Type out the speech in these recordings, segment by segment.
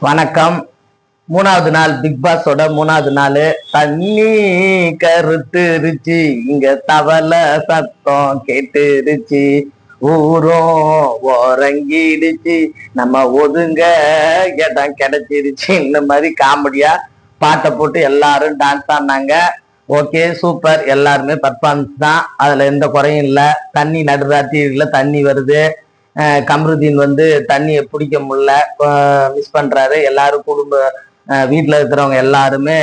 வணக்கம். மூணாவது நாள் பிக் பாஸோட மூணாவது நாள். தண்ணி கருத்துருச்சு இங்க தவள சத்தம் கேட்டுருச்சு. ஊரும் உறங்கிடுச்சு. நம்ம ஒதுங்க இடம் கிடைச்சிருச்சு. இந்த மாதிரி காமெடியா பாட்டை போட்டு எல்லாரும் டான்ஸ் ஆடினாங்க ஓகே சூப்பர் எல்லாருமே பர்ஃபார்மன்ஸ் தான். அதுல எந்த குறையும் இல்லை. தண்ணி நடுராத்திரியில தண்ணி வருது. கம்ருதீன் வந்து தண்ணியை பிடிக்க முடியல. மிஸ் பண்றாரு. எல்லாரும் குடும்ப வீட்டில் இருக்கிறவங்க எல்லாருமே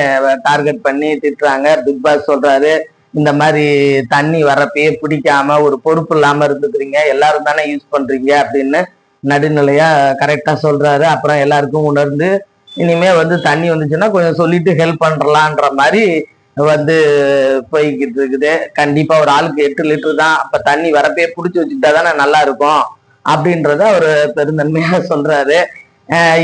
டார்கெட் பண்ணி திட்டுறாங்க. பிக் பாஸ் சொல்றாரு இந்த மாதிரி தண்ணி வரப்பயே பிடிக்காம ஒரு பொறுப்பு இல்லாம இருந்துக்கிறீங்க. எல்லாரும் தானே யூஸ் பண்றீங்க அப்படின்னு நடுநிலையா கரெக்டா சொல்றாரு. அப்புறம் எல்லாருக்கும் உணர்ந்து இனிமே வந்து தண்ணி வந்துச்சுன்னா கொஞ்சம் சொல்லிட்டு ஹெல்ப் பண்றலான்ற மாதிரி வந்து போய்கிட்டு இருக்குது. கண்டிப்பா ஒரு ஆளுக்கு எட்டு லிட்டர் தான். அப்ப தண்ணி வரப்பே பிடிச்சி வச்சுட்டா தானே நல்லா இருக்கும். அப்படின்றத அவர் பெருந்தன்மையா சொல்றாரு.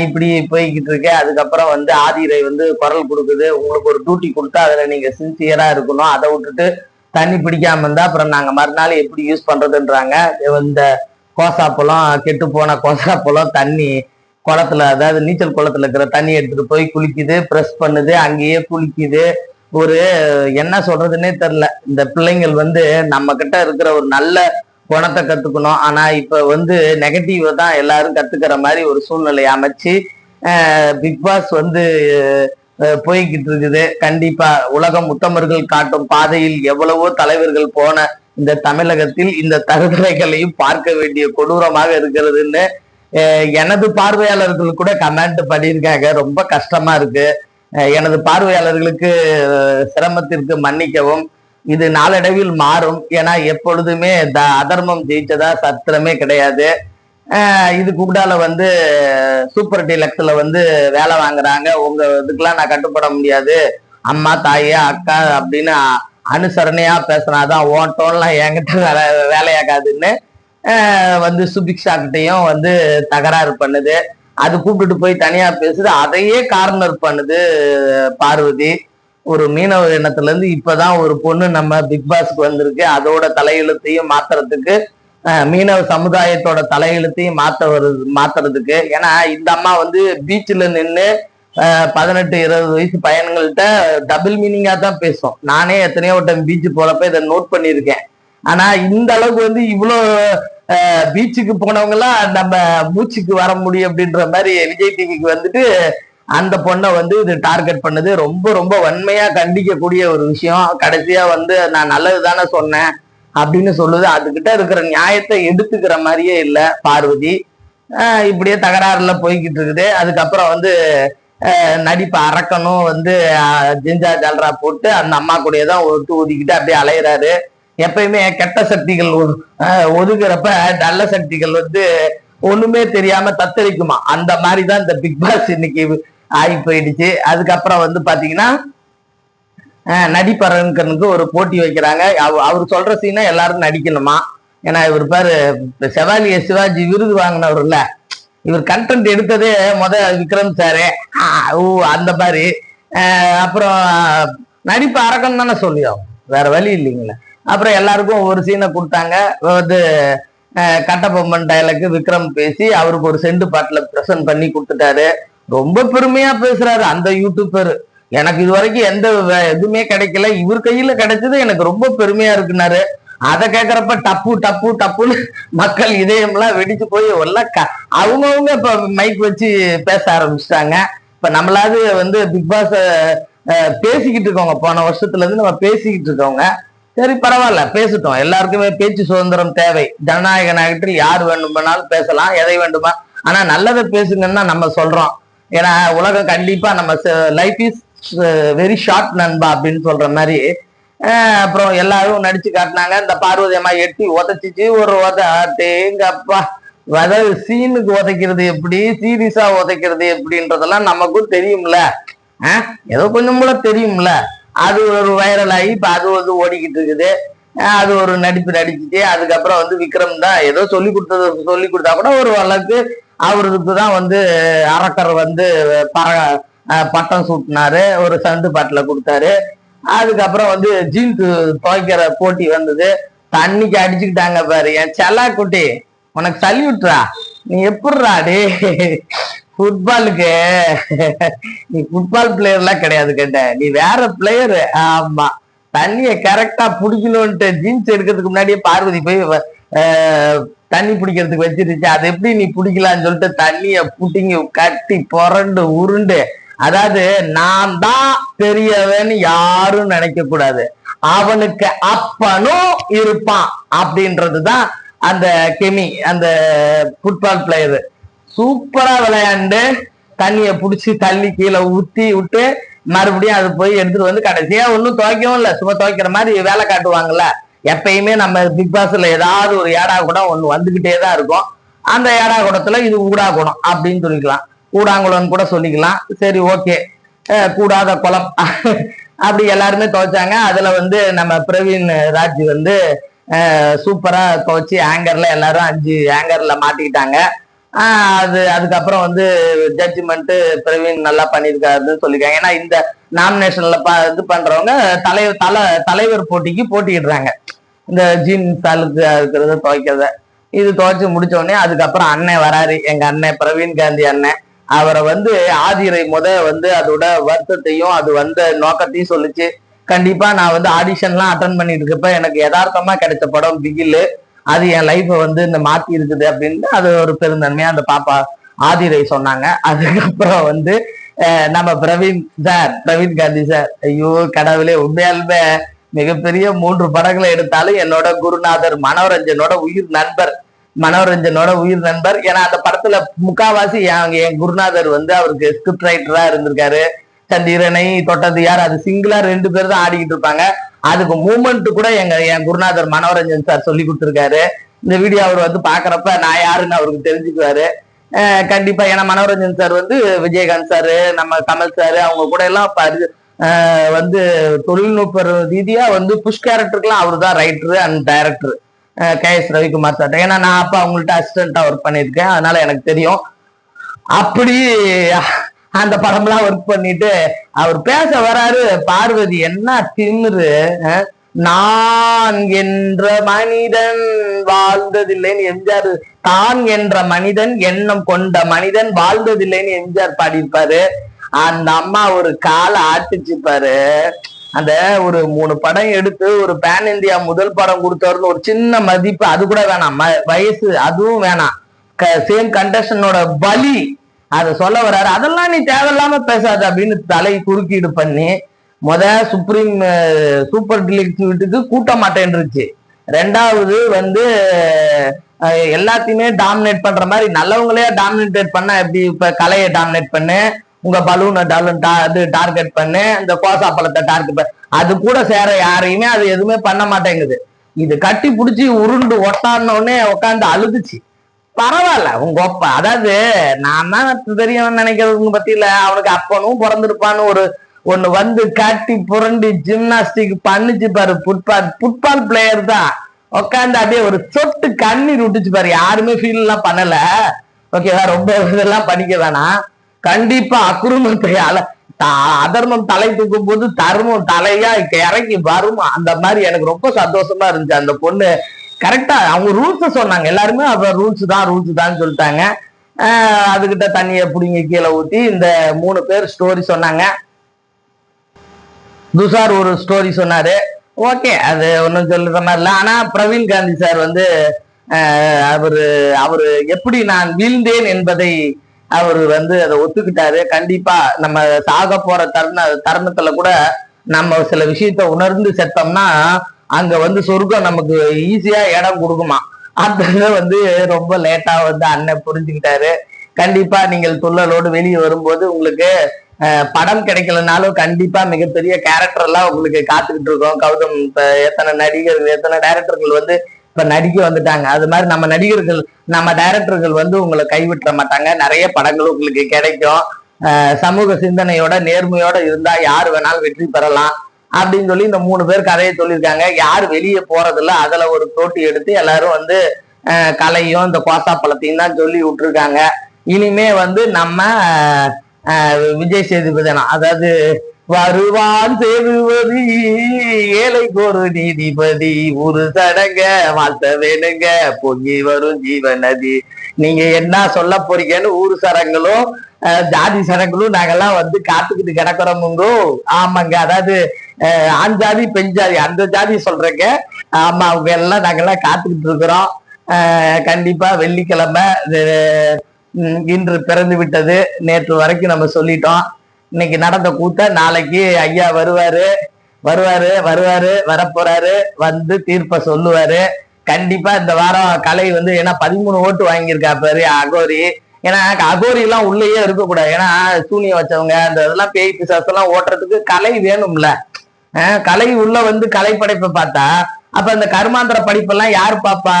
இப்படி போய்கிட்டு இருக்கு. அதுக்கப்புறம் வந்து ஆதிரை வந்து குரல் கொடுக்குது. உங்களுக்கு ஒரு டியூட்டி கொடுத்தா அதுல நீங்க சின்சியரா இருக்கணும். அதை விட்டுட்டு தண்ணி பிடிக்காம இருந்தா அப்புறம் நாங்க மறுநாள் எப்படி யூஸ் பண்றதுன்றாங்க. இந்த கோசாப்பழம் கெட்டு போன கோசாப்பழம் தண்ணி குளத்துல அதாவது நீச்சல் குளத்துல இருக்கிற தண்ணி எடுத்துட்டு போய் குளிக்குது ப்ரெஸ் பண்ணுது அங்கேயே குளிக்குது. ஒரு என்ன சொல்றதுன்னே தெரில இந்த பிள்ளைங்கள் வந்து நம்ம கிட்ட இருக்கிற ஒரு நல்ல குணத்தை கத்துக்கணும். ஆனா இப்ப வந்து நெகட்டிவ் தான் எல்லாரும் கத்துக்கிற மாதிரி ஒரு சூழ்நிலை அமைச்சு பிக் பாஸ் வந்து போய்கிட்டு இருக்குது. கண்டிப்பா உலகம் உத்தமர்கள் காட்டும் பாதையில் எவ்வளவோ தலைவர்கள் போன இந்த தமிழகத்தில் இந்த தருதலைகளையும் பார்க்க வேண்டிய கொடூரமாக இருக்கிறதுன்னு எனது பார்வையாளர்கள் கூட கமெண்ட் பண்ணியிருக்காங்க. ரொம்ப கஷ்டமா இருக்கு. எனது பார்வையாளர்களுக்கு சிரமத்திற்கு மன்னிக்கவும். இது நாளடைவில் மாறும். ஏன்னா எப்பொழுதுமே த அதர்மம் ஜெயிச்சதா சத்திரமே கிடையாது. இது கூப்பிட்டால கூடால வந்து சூப்பர் டீலக்ஸில் வந்து வேலை வாங்குறாங்க. உங்க இதுக்கெல்லாம் நான் கட்டுப்பட முடியாது. அம்மா தாயே அக்கா அப்படின்னு அனுசரணையா பேசினாதான் ஓன் டோன்லாம் என்கிட்ட வேலை வேலையாகாதுன்னு வந்து சுபிக்ஷா கிட்டையும் வந்து தகராறு பண்ணுது. அது கூப்பிட்டுட்டு போய் தனியா பேசுது. அதையே கார்னர் பண்ணுது பார்வதி. ஒரு மீனவ இனத்துல இருந்து இப்பதான் ஒரு பொண்ணு நம்ம பிக் பாஸ்க்கு வந்திருக்கு. அதோட தலையெழுத்தையும் மாத்துறதுக்கு மீனவ சமுதாயத்தோட தலையெழுத்தையும் மாத்த வருது மாத்துறதுக்கு. ஏன்னா இந்த அம்மா வந்து பீச்சில் நின்று பதினெட்டு இருபது வயசு பையன்கள்ட்ட டபுள் மீனிங்காக தான் பேசும். நானே எத்தனையோ டைம் பீச்சு போறப்ப இதை நோட் பண்ணியிருக்கேன். ஆனா இந்த அளவுக்கு வந்து இவ்வளோ பீச்சுக்கு போனவங்க எல்லாம் நம்ம மூச்சுக்கு வர முடியும் அப்படின்ற மாதிரி விஜய் டிவிக்கு வந்துட்டு அந்த பொண்ணை வந்து இது டார்கெட் பண்ணுது ரொம்ப ரொம்ப வன்மையா கண்டிக்கக்கூடிய ஒரு விஷயம். கடைசியா வந்து நான் நல்லது தானே சொன்னேன் அப்படின்னு சொல்லுது. அதுகிட்ட இருக்கிற நியாயத்தை எடுத்துக்கிற மாதிரியே இல்லை பார்வதி. ஆஹ் இப்படியே தகராறுல போய்கிட்டு இருக்குது. அதுக்கப்புறம் வந்து நடிப்பை நடிப்பு அரக்கனும் வந்து ஜிஞ்சா ஜல்ரா போட்டு அந்த அம்மா கூடயே தான் ஒத்து ஒதுக்கிட்டு அப்படியே அலையிறாரு. எப்பயுமே கெட்ட சக்திகள் ஆஹ் ஒதுக்குறப்ப நல்ல சக்திகள் வந்து ஒண்ணுமே தெரியாம தத்தளிக்குமா? அந்த மாதிரி தான் இந்த பிக் பாஸ் இன்னைக்கு ஆகி போயிடுச்சு. அதுக்கப்புறம் வந்து பாத்தீங்கன்னா நடிப்பரங்கனுக்கு ஒரு போட்டி வைக்கிறாங்க. அவ- அவர் சொல்ற சீனை எல்லாரும் நடிக்கணுமா? ஏன்னா இவர் பேரு செவாலிய சிவாஜி விருது வாங்கினவர்ல இவர் கண்டென்ட் எடுத்ததே முத விக்ரம் சாரு. ஓ அந்த மாதிரி அப்புறம் நடிப்பு அரக்கன் தானே சொல்லியும் வேற வழி இல்லைங்களே. அப்புறம் எல்லாருக்கும் ஒரு சீனை கொடுத்தாங்க. வந்து கட்டபொம்மன் டைலாக்கு விக்ரம் பேசி அவருக்கு ஒரு செண்டு பாட்டில் ப்ரெசென்ட் பண்ணி கொடுத்துட்டாரு. ரொம்ப பெருமையா பேசுறாரு அந்த யூடியூபர் எனக்கு இது வரைக்கும் எந்த எதுவுமே கிடைக்கல. இவர் கையில கிடைச்சது எனக்கு ரொம்ப பெருமையா இருக்குனாரு அதை கேட்கறப்ப டப்பு டப்பு டப்புன்னு மக்கள் இதயம்லாம் வெடிச்சு போய் எல்லாம் க- இப்ப மைக் வச்சு பேச ஆரம்பிச்சிட்டாங்க. இப்ப நம்மளாவது வந்து பிக் பாஸ் பேசிக்கிட்டு இருக்கோங்க. போன வருஷத்துல இருந்து நம்ம பேசிக்கிட்டு இருக்கோங்க. சரி பரவாயில்ல. பேசிட்டோம். எல்லாருக்குமே பேச்சு சுதந்திரம் தேவை. ஜனநாயக நாயகத்தில் யார் வேண்டுமானாலும் பேசலாம். எதை வேண்டுமா? ஆனா நல்லதை பேசுங்கன்னு தான் நம்ம சொல்றோம். ஏன்னா உலகம் கண்டிப்பா நம்ம லைஃப் இஸ் வெரி ஷார்ட் நண்பா அப்படின்னு சொல்ற மாதிரி. அப்புறம் எல்லாரும் நடிச்சு காட்டினாங்க. இந்த பார்வதி அம்மா எட்டி உதச்சிச்சு. ஒரு உத தேங்கப்பா. அதாவது சீனுக்கு உதைக்கிறது எப்படி? சீரியஸா உதைக்கிறது எப்படின்றதெல்லாம் நமக்கும் தெரியும்ல. அஹ் ஏதோ கொஞ்சம் கூட தெரியும்ல. அது ஒரு வைரல் ஆகி இப்ப அது வந்து ஓடிக்கிட்டு இருக்குது. அது ஒரு நடிப்பு நடிச்சுட்டு அதுக்கப்புறம் வந்து விக்ரம் தான் ஏதோ சொல்லி கொடுத்தது சொல்லி கொடுத்தா கூட ஒரு அளவுக்கு அவருக்கு தான் வந்து அரக்கர் வந்து பர பட்டம் சூட்டினாரு. ஒரு சண்டு பாட்டில் கொடுத்தாரு. அதுக்கப்புறம் வந்து ஜீன்ஸ் துவைக்கிற போட்டி வந்தது. தண்ணிக்கு அடிச்சுக்கிட்டாங்க பாரு. என் செல்லா குட்டி உனக்கு சல்யூட்ரா? நீ எப்படிடா ஃபுட்பாலுக்கு நீ ஃபுட்பால் பிளேயர்லாம் கிடையாது கேட்ட நீ வேற பிளேயரு ஆமா. தண்ணியை கரெக்டா பிடிக்கணும்ட்டு ஜீன்ஸ் எடுக்கிறதுக்கு முன்னாடியே பார்வதி போய் தண்ணி பிடிக்கிறதுக்கு வச்சிருச்சு. அது எப்படி நீ பிடிக்கலான்னு சொல்லிட்டு தண்ணிய புட்டிங்கி கட்டி புரண்டு உருண்டு. அதாவது நான் தான் பெரியவன் யாரும் நினைக்க கூடாது. அவனுக்கு அப்பனும் இருப்பான் அப்படின்றதுதான் அந்த கெமி அந்த ஃபுட்பால் பிளேயர் சூப்பரா விளையாண்டு தண்ணிய புடிச்சு தள்ளி கீழே ஊத்தி விட்டு மறுபடியும் அது போய் எடுத்துட்டு வந்து கடைசியா ஒன்னும் துவைக்கவும் இல்லை. சும்மா துவைக்கிற மாதிரி வேலை காட்டுவாங்கல்ல. எப்பயுமே நம்ம பிக் பாஸ்ல ஏதாவது ஒரு ஏடா குடம் ஒன்று வந்துகிட்டே தான் இருக்கும். அந்த ஏடா குடத்துல இது ஊடா குடம் அப்படின்னு சொல்லிக்கலாம். ஊடாங்குளம்னு கூட சொல்லிக்கலாம். சரி ஓகே கூடாத குளம். அப்படி எல்லாருமே துவைச்சாங்க. அதுல வந்து நம்ம பிரவீன் ராஜ் வந்து சூப்பரா துவைச்சு ஆங்கர்ல எல்லாரும் அஞ்சு ஆங்கர்ல மாட்டிக்கிட்டாங்க. அது அதுக்கப்புறம் வந்து ஜட்ஜ்மெண்ட் பிரவீன் நல்லா பண்ணியிருக்காருன்னு சொல்லியிருக்காங்க. ஏன்னா இந்த நாமினேஷன்ல இது பண்றவங்க தலைவர் தலை தலைவர் போட்டிக்கு போட்டியிடுறாங்க. இந்த ஜீன் தாலுக்கு இருக்கிறத துவைக்கிறத இது துவைச்சு முடிச்ச உடனே அதுக்கப்புறம் அண்ணன் வராரு. எங்க அண்ணன் பிரவீன் காந்தி அண்ணன். அவரை வந்து ஆதிரை முத வந்து அதோட வருத்தத்தையும் அது வந்த நோக்கத்தையும் சொல்லிச்சு. கண்டிப்பா நான் வந்து ஆடிஷன்லாம் அட்டன் பண்ணிட்டு இருக்கப்ப எனக்கு யதார்த்தமா கிடைச்ச படம் பிகிலு. அது என் லைஃபை வந்து இந்த மாத்தி இருக்குது அப்படின்னு அது ஒரு பெருந்தன்மையா அந்த பாப்பா ஆதிரை சொன்னாங்க. அதுக்கப்புறம் வந்து நம்ம பிரவீன் சார் பிரவீன் காந்தி சார் ஐயோ கடவுளே உண்மையாலுமே மிகப்பெரிய மூன்று படங்களை எடுத்தாலும் என்னோட குருநாதர் மனோரஞ்சனோட உயிர் நண்பர் மனோரஞ்சனோட உயிர் நண்பர். ஏன்னா அந்த படத்துல முக்காவாசி என் குருநாதர் வந்து அவருக்கு ஸ்கிரிப்ட் ரைட்டரா இருந்திருக்காரு. சந்திரனை தொட்டது யார்? அது சிங்கிளா ரெண்டு பேர் தான் ஆடிக்கிட்டு இருப்பாங்க. அதுக்கு மூமெண்ட் கூட எங்க என் குருநாதர் மனோரஞ்சன் சார் சொல்லி கொடுத்துருக்காரு. இந்த வீடியோ அவர் வந்து பாக்குறப்ப நான் யாருன்னு அவருக்கு தெரிஞ்சுக்குவாரு. கண்டிப்பா ஏன்னா மனோரஞ்சன் சார் வந்து விஜயகாந்த் சார் நம்ம கமல் சார் அவங்க கூட எல்லாம் வந்து தொழில்நுட்ப ரீதியா வந்து புஷ் கேரக்டருக்குலாம் அவர் தான் writer and director K S Ravikumar sir ஏன்னா நான் அப்ப அவங்கள்ட்ட அசிஸ்டண்டா ஒர்க் பண்ணியிருக்கேன். அதனால எனக்கு தெரியும். அப்படி அந்த படம்லாம் ஒர்க் பண்ணிட்டு அவர் பேச வராரு பார்வதி என்ன திமிரு நான் என்ற மனிதன் வாழ்ந்ததில்லைன்னு எம்ஜிஆர் தான் என்ற மனிதன் எண்ணம் கொண்ட மனிதன் வாழ்ந்ததில்லைன்னு எம்ஜிஆர் பாடியிருப்பாரு. அந்த அம்மா ஒரு காலை ஆட்டுச்சு பாரு. அந்த ஒரு மூணு படம் எடுத்து ஒரு பேன் இந்தியா முதல் படம் கொடுத்தவர்னு ஒரு சின்ன மதிப்பு அது கூட வேணாம். ம- வயசு அதுவும் வேணாம். சேம் கண்டஷனோட பலி அதை சொல்ல வர்றாரு. அதெல்லாம் நீ தேவையில்லாம பேசாத அப்படின்னு தலை குறுக்கீடு பண்ணி முத சுப்ரீம் சூப்பர் டிலீக்ஸ் வீட்டுக்கு கூட்ட மாட்டேன்ருச்சு ரெண்டாவது வந்து எல்லாத்தையுமே டாமினேட் பண்ற மாதிரி நல்லவங்களே டாமினேட் பண்ண எப்படி இப்ப கலையை டாமினேட் பண்ணு உங்க பலூனை இது டார்கெட் பண்ணு இந்த கோசா பழத்தை டார்கெட் பண்ணு அது கூட சேர யாரையுமே அது எதுவுமே பண்ண மாட்டேங்குது. இது கட்டி பிடிச்சி உருண்டு ஒட்டானோடனே உட்காந்து அழுதுச்சு. பரவாயில்ல உங்க அப்பா. அதாவது நான் தான் பெரியவன் நினைக்கிறதுங்க பத்தியில அவனுக்கு அப்பனும் பிறந்திருப்பான்னு ஒரு ஒண்ணு வந்து கட்டி புரண்டு ஜிம்னாஸ்டிக் பண்ணுச்சு பாரு ஃபுட்பால் ஃபுட்பால் பிளேயர் தான். உட்காந்து அப்படியே ஒரு சொட்டு கண்ணீர் விட்டுச்சு பாரு. யாருமே ஃபீல் எல்லாம் பண்ணல. ஓகேவா ரொம்ப இதெல்லாம் பண்ணிக்க வேணாம். கண்டிப்பா அக்குருமத்தை அல அதர்மம் தலை தூக்கும் போது தர்மம் தலையா இறங்கி வரும்? அந்த மாதிரி எனக்கு ரொம்ப சந்தோஷமா இருந்துச்சு. அந்த பொண்ணு கரெக்டா அவங்க ரூல்ஸ் சொன்னாங்க. எல்லாருமே அவ ரூல்ஸ் தான் ரூல்ஸ் தான் சொல்லிட்டாங்க. அதுக்கிட்ட அதுகிட்ட தண்ணியை பிடிங்க கீழே ஊத்தி இந்த மூணு பேர் ஸ்டோரி சொன்னாங்க. துஷார் ஒரு ஸ்டோரி சொன்னாரு. ஓகே அது ஒன்றும் சொல்லுற மாதிரி இல்லை ஆனா பிரவீன் காந்தி சார் வந்து அவர் அவரு அவரு எப்படி நான் வீழ்ந்தேன் என்பதை அவர் வந்து அதை ஒத்துக்கிட்டாரு. கண்டிப்பா நம்ம சாக போற தருண தருணத்துல கூட நம்ம சில விஷயத்த உணர்ந்து செத்தோம்னா அங்க வந்து சொர்க்கம் நமக்கு ஈஸியா இடம் கொடுக்குமா? அந்த வந்து ரொம்ப லேட்டா வந்து அண்ணன் புரிஞ்சுக்கிட்டாரு. கண்டிப்பா நீங்கள் துள்ளலோடு வெளியே வரும்போது உங்களுக்கு படம் கிடைக்கலனாலும் கண்டிப்பா மிகப்பெரிய கேரக்டர் எல்லாம் உங்களுக்கு காத்துக்கிட்டு இருக்கோம். கௌதம் இப்ப எத்தனை நடிகர்கள் எத்தனை டைரக்டர்கள் வந்து இப்ப நடிக்க வந்துட்டாங்க. அது மாதிரி நம்ம நடிகர்கள் நம்ம டைரக்டர்கள் வந்து உங்களை கைவிட்டுற மாட்டாங்க. நிறைய படங்கள் உங்களுக்கு கிடைக்கும். சமூக சிந்தனையோட நேர்மையோட இருந்தா யார் வேணாலும் வெற்றி பெறலாம். அப்படின்னு சொல்லி இந்த மூணு பேர் கதையை சொல்லியிருக்காங்க. யார் வெளியே போறதில்ல அதுல ஒரு போட்டி எடுத்து எல்லாரும் வந்து கலையும் இந்த கோசா பழத்தையும் தான் சொல்லி விட்டுருக்காங்க. இனிமே வந்து நம்ம விஜய் சேதுபதி அதாவது வருவான் சேதுபதி ஏழை கோரு நீதிபதி ஒரு சடங்க வாழ்த்த வேணுங்க. பொங்கி வரும் ஜீவநதி. நீங்க என்ன சொல்ல போறீங்கன்னு ஊரு சரங்களும் ஜாதி சடங்குகளும் நாங்கெல்லாம் வந்து காத்துக்கிட்டு கிடக்கிறோமுங்கோ. ஆமாங்க அதாவது ஆண் ஜாதி பெண் ஜாதி அந்த ஜாதி சொல்றேங்க. ஆமா அவங்க எல்லாம் நாங்கெல்லாம் காத்துக்கிட்டு இருக்கிறோம். கண்டிப்பா வெள்ளிக்கிழமை இது, இன்று பிறந்து விட்டது. நேற்று வரைக்கும் நம்ம சொல்லிட்டோம். இன்னைக்கு நடந்த கூத்த நாளைக்கு ஐயா வருவாரு. வருவாரு வருவாரு வரப்போறாரு. வந்து தீர்ப்ப சொல்லுவாரு. கண்டிப்பா இந்த வாரம் கலை வந்து ஏன்னா பதிமூணு ஓட்டு வாங்கியிருக்கா பாரு அகோரி. ஏன்னா அகோரி எல்லாம் உள்ளேயே இருக்கக்கூடாது. ஏன்னா சூனியம் வச்சவங்க அந்த இதெல்லாம் பேய் பிசாசெல்லாம் ஓட்டுறதுக்கு கலை வேணும்ல. கலை உள்ள வந்து கலை படைப்பை பார்த்தா அப்ப அந்த கருமாந்திர படிப்பெல்லாம் யார் பாப்பா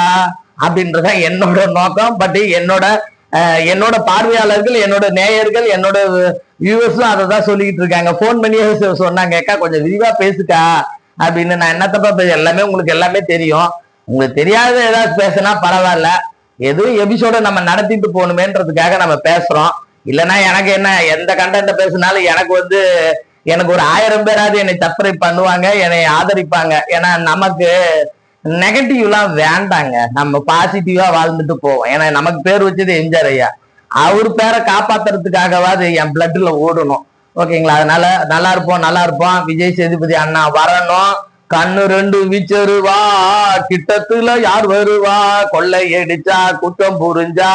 அப்படின்றத என்னோட நோக்கம். பட் என்னோட என்னோட பார்வையாளர்கள் என்னோட நேயர்கள் என்னோட வியூவர்ஸும் அதை தான் சொல்லிக்கிட்டு இருக்காங்க. ஃபோன் பண்ணியே சொன்னாங்க அக்கா கொஞ்சம் விரிவா பேசுக்கா. அப்படின்னு நான் என்னத்தப்பா எல்லாமே உங்களுக்கு எல்லாமே தெரியும். உங்களுக்கு தெரியாத ஏதாவது பேசினா பரவாயில்ல. எதுவும் எபிசோட நம்ம நடத்திட்டு போகணுமேன்றதுக்காக நம்ம பேசுறோம். இல்லைன்னா எனக்கு என்ன எந்த கண்டென்ட் பேசினாலும் எனக்கு வந்து எனக்கு ஒரு ஆயிரம் பேராவது என்னை சப்ஸ்கிரைப் பண்ணுவாங்க என்னை ஆதரிப்பாங்க. ஏன்னா நமக்கு நெகட்டிவ்லாம் வேண்டாங்க. நம்ம பாசிட்டிவா வாழ்ந்துட்டு போவோம். ஏன்னா நமக்கு பேர் வச்சது எம்ஜிஆர் ஐயா. அவர் பேரை காப்பாத்துறதுக்காகவாது என் பிளட்ல ஓடணும். ஓகேங்களா? அதனால நல்லா இருப்போம் நல்லா இருப்போம். விஜய் சேதுபதி அண்ணா வரணும். கண்ணு ரெண்டு வீச்சருவா கிட்டத்துல யார் வருவா? கொள்ளை அடிச்சா குற்றம் புரிஞ்சா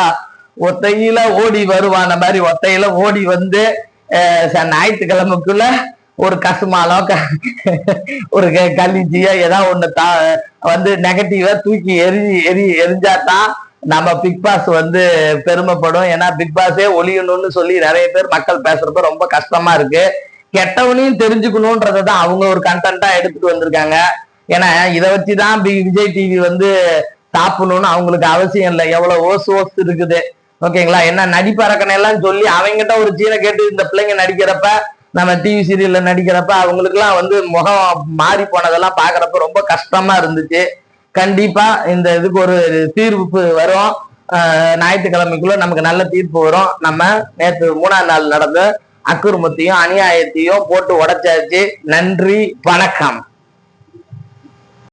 ஒத்தையில ஓடி வருவா. அந்த மாதிரி ஒத்தையில ஓடி வந்து ச- ஞாயிற்றுக்கிழமைக்குள்ள ஒரு கசுமாலோ க- ஒரு க- கலிஜியோ ஏதாவது ஒண்ணு தா வந்து நெகட்டிவா தூக்கி எரி எரி எரிஞ்சாதான் நம்ம பிக் பாஸ் வந்து பெருமைப்படும். ஏன்னா பிக் பாஸே ஒளியணும்னு சொல்லி நிறைய பேர் மக்கள் பேசுறப்ப ரொம்ப கஷ்டமா இருக்கு. கெட்டவனையும் தெரிஞ்சுக்கணும்ன்றதை தான் அவங்க ஒரு கண்டென்ட்டா எடுத்துட்டு வந்திருக்காங்க. ஏன்னா இதை வச்சுதான் பி- விஜய் டிவி வந்து சாப்பிடணும்னு அவங்களுக்கு அவசியம் இல்லை. எவ்வளவு ஓஸ் ஓஸ் இருக்குது. ஓகேங்களா? என்ன நடிப்பறக்கனை எல்லாம் சொல்லி அவங்ககிட்ட ஒரு சீனை கேட்டு இந்த பிள்ளைங்க நடிக்கிறப்ப நம்ம டிவி சீரியல்ல நடிக்கிறப்ப அவங்களுக்குலாம் வந்து முகம் மாறி போனதெல்லாம் பாக்குறப்ப ரொம்ப கஷ்டமா இருந்துச்சு. கண்டிப்பா இந்த இதுக்கு ஒரு தீர்ப்பு வரும். ஞாயிற்றுக்கிழமைக்குள்ள நமக்கு நல்ல தீர்ப்பு வரும். நம்ம நேற்று மூணாம் நாள் நடந்த அக்குருமத்தையும் அநியாயத்தையும் போட்டு உடைச்சாச்சு. நன்றி வணக்கம்.